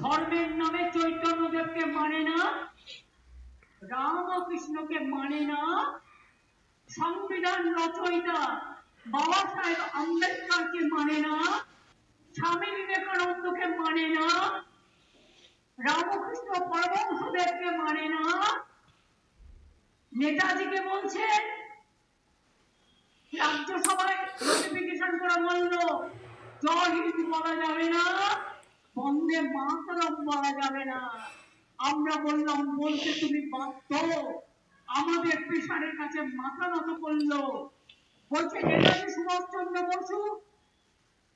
ধর্মের নামে চৈতন্যদেবকে মানে না, রামকৃষ্ণকে মানে না। সংবিধান রচয়িতা বাবা সাহেব আম্বেদকরকে মানে না, স্বামী বিবেকানন্দকে মানে না, রামকৃষ্ণ পরমহংসদেবকে মানে না। নেতাজিকে বলছেন রাজ্যসভায় নোটিফিকেশন করে বলল জয় হিন্দ বলা যাবে না। বন্দে মাতরম বলা যাবে না। আমরা বললাম, বলতে তুমি বাধ্য। আমাদের পেশারের কাছে মাথা নত করল। বলছে নেতাজি সুভাষচন্দ্র বসু?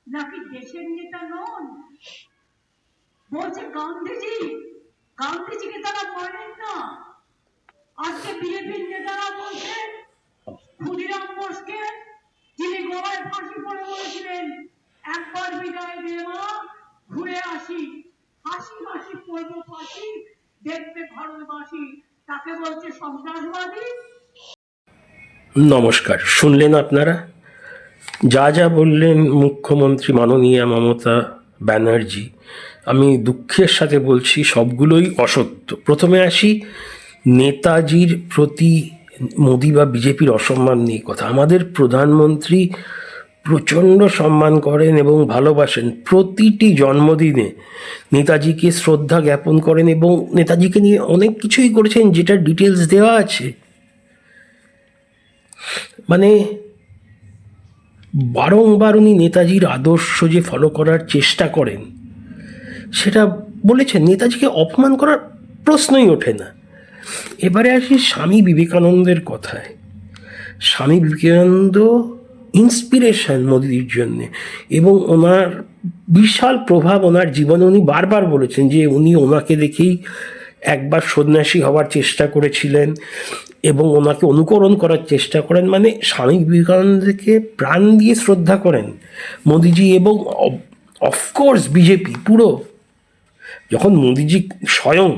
নাকি দেশের নেতা নন? বলছে, গান্ধীজি, গান্ধীজিকে তারা মানেন না। আজকে বিজেপির নেতারা বলছেন ক্ষুদিরাম বোসকে যিনি গোয়ায় ফাঁসি পড়ে বলেছিলেন একবার বিদায় দে মা ঘুরে আসি হাসি হাসি ফাঁসি দেখবে ভারতবাসী, তাকে বলছে সন্ত্রাসবাদী। নমস্কার, শুনলেন আপনারা? যা যা বললেন মুখ্যমন্ত্রী মাননীয়া মমতা ব্যানার্জি, আমি দুঃখের সাথে বলছি, সবগুলোই অসত্য। প্রথমে আসি, নেতাজির প্রতি মোদি বা বিজেপির অসম্মান নিয়ে কথা। আমাদের প্রধানমন্ত্রী প্রচণ্ড সম্মান করেন এবং ভালোবাসেন। প্রতিটি জন্মদিনে নেতাজিকে শ্রদ্ধা জ্ঞাপন করেন এবং নেতাজিকে নিয়ে অনেক কিছুই করেছেন যেটা ডিটেলস দেওয়া আছে। মানে বারংবার উনি নেতাজির আদর্শ যে ফলো করার চেষ্টা করেন, সেটা বলেছেন, নেতাজিকে অপমান করার প্রশ্নই ওঠে না। এবারে আসি স্বামী বিবেকানন্দের কথায়। স্বামী বিবেকানন্দ ইন্সপিরেশন মোদির জন্য। এবং ওনার বিশাল প্রভাব ওনার জীবনে উনি বারবার বলেছেন যে উনি ওনাকে দেখেই একবার সন্ন্যাসী হওয়ার চেষ্টা করেছিলেন এবং ওনাকে অনুকরণ করার চেষ্টা করেন। মানে স্বামী বিবেকানন্দকে প্রাণ দিয়ে শ্রদ্ধা করেন মোদিজি এবং অফকোর্স বিজেপি পুরো। যখন মোদিজি স্বয়ং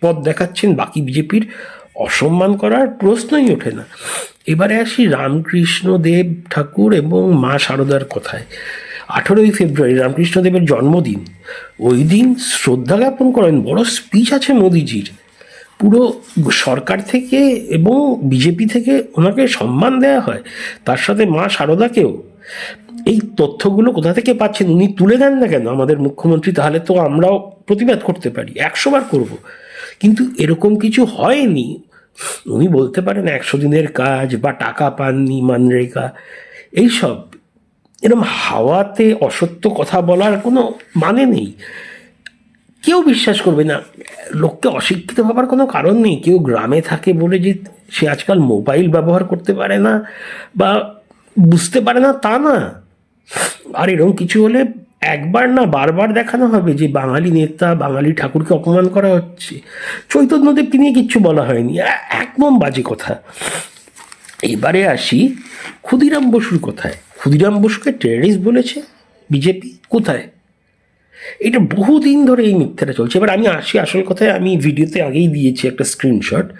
পথ দেখাচ্ছেন, বাকি বিজেপির অসম্মান করার প্রশ্নই ওঠে না। এবারে আসি রামকৃষ্ণ দেব ঠাকুর এবং মা শারদার কথায়। আঠেরোই ফেব্রুয়ারি রামকৃষ্ণদেবের জন্মদিন। ওই দিন শ্রদ্ধা জ্ঞাপন করেন বড় স্পিচ আছে মোদিজির। পুরো সরকার থেকে এবং বিজেপি থেকে ওনাকে সম্মান দেওয়া হয়, তার সাথে মা শারদাকেও এই তথ্যগুলো কোথা থেকে পাচ্ছেন উনি তুলে দেন না কেন? আমাদের মুখ্যমন্ত্রী, তাহলে তো আমরাও প্রতিবাদ করতে পারি, একশো বার করব। কিন্তু এরকম কিছু হয়নি। উনি বলতে পারেন একশো দিনের কাজ বা টাকা পাননি মানরেগা। এইসব এরকম হাওয়াতে অসত্য কথা বলার কোনো মানে নেই। কেউ বিশ্বাস করবে না। লোককে অশিক্ষিত ভাবার কোনো কারণ নেই। কেউ গ্রামে থাকে বলে যে সে আজকাল মোবাইল ব্যবহার করতে পারে না বা বুঝতে পারে না তা না। আর এরকম কিছু হলে একবার না বারবার দেখানো হবে যে বাঙালি নেতা, বাঙালি ঠাকুরকে অপমান করা হচ্ছে। চৈতন্যদেবকে নিয়ে কিচ্ছু বলা হয়নি। একদম বাজে কথা। এবারে আসি ক্ষুদিরাম বসুর কথায়। ক্ষুদিরাম বসুকে টেররিস্ট বলেছে বিজেপি। কোথায়? এটা বহুদিন ধরে এই মিথ্যাটা চলছে। এবার আমি আসি আসল কথায়। আমি ভিডিওতে আগেই দিয়েছি একটা স্ক্রিনশট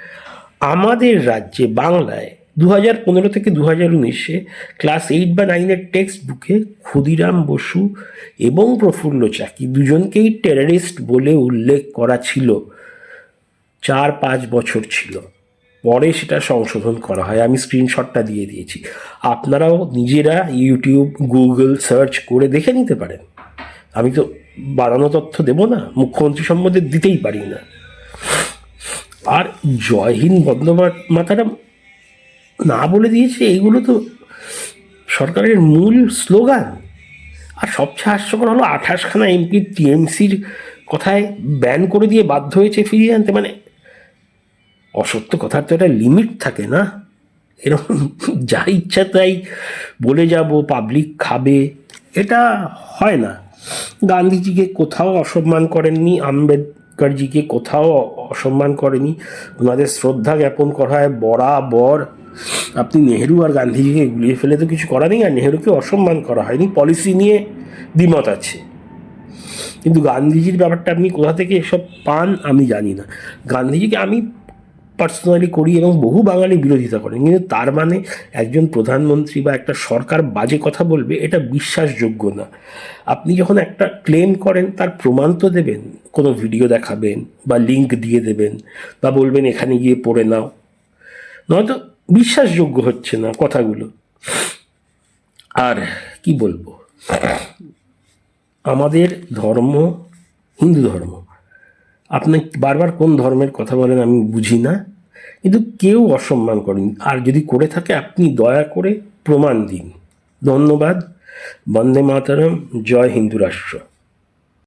আমাদের রাজ্যে, বাংলায় দু হাজার পনেরো থেকে দু হাজার উনিশে ক্লাস এইট বা নাইনের টেক্সট বুকে ক্ষুদিরাম বসু এবং প্রফুল্ল চাকি দুজনকেই টেররিস্ট বলে উল্লেখ করা ছিল। চার পাঁচ বছর ছিল। পরে সেটা সংশোধন করা হয়। আমি স্ক্রিনশটটা দিয়ে দিয়েছি। আপনারাও নিজেরা ইউটিউব, গুগল সার্চ করে দেখে নিতে পারেন। আমি তো বানানো তথ্য দেব না। মুখ্যমন্ত্রী সম্বন্ধে দিতেই পারি না। আর জয় হিন্দ বন্দ্যোপাধ্যায় না বলে দিয়েছে এইগুলো তো সরকারের মূল স্লোগান। আর সবচেয়ে হাস্যকর হলো, আঠাশখানা এমপি টিএমসির কথায় ব্যান করে দিয়ে বাধ্য হয়েছে ফিরিয়ে আনতে। মানে অসত্য কথার তো একটা লিমিট থাকে না। এরকম যা ইচ্ছা তাই বলে যাব, পাবলিক খাবে, এটা হয় না। গান্ধীজিকে কোথাও অসম্মান করেননি, আম্বেদকরজিকে কোথাও অসম্মান করেনি। ওনাদের শ্রদ্ধা জ্ঞাপন করা হয় বরাবর। আপনি নেহেরু আর গান্ধীজিকে গুলিয়ে ফেলে তো কিছু করা নেই, আর নেহেরুকে অসম্মান করা হয়নি পলিসি নিয়ে দ্বিমত আছে। কিন্তু গান্ধীজির ব্যাপারটা আপনি কোথা থেকে এসব পান, আমি জানি না। গান্ধীজিকে আমি পার্সোনালি করি এবং বহু বাঙালি বিরোধিতা করেন, কিন্তু তার মানে একজন প্রধানমন্ত্রী বা একটা সরকার বাজে কথা বলবে, এটা বিশ্বাসযোগ্য না। আপনি যখন একটা ক্লেম করেন, তার প্রমাণ তো দেবেন, কোনো ভিডিও দেখাবেন বা লিংক দিয়ে দেবেন বা বলবেন, এখানে গিয়ে পড়ে নাও। নয়তো বিশ্বাসযোগ্য হচ্ছে না কথাগুলো। আর কি বলব? আমাদের ধর্ম হিন্দু ধর্ম। আপনি বারবার কোন ধর্মের কথা বলেন আমি বুঝি না, কিন্তু কেউ অসম্মান করেন। আর যদি করে থাকে, আপনি দয়া করে প্রমাণ দিন। ধন্যবাদ। বন্দে মাতারম। জয় হিন্দু রাষ্ট্র।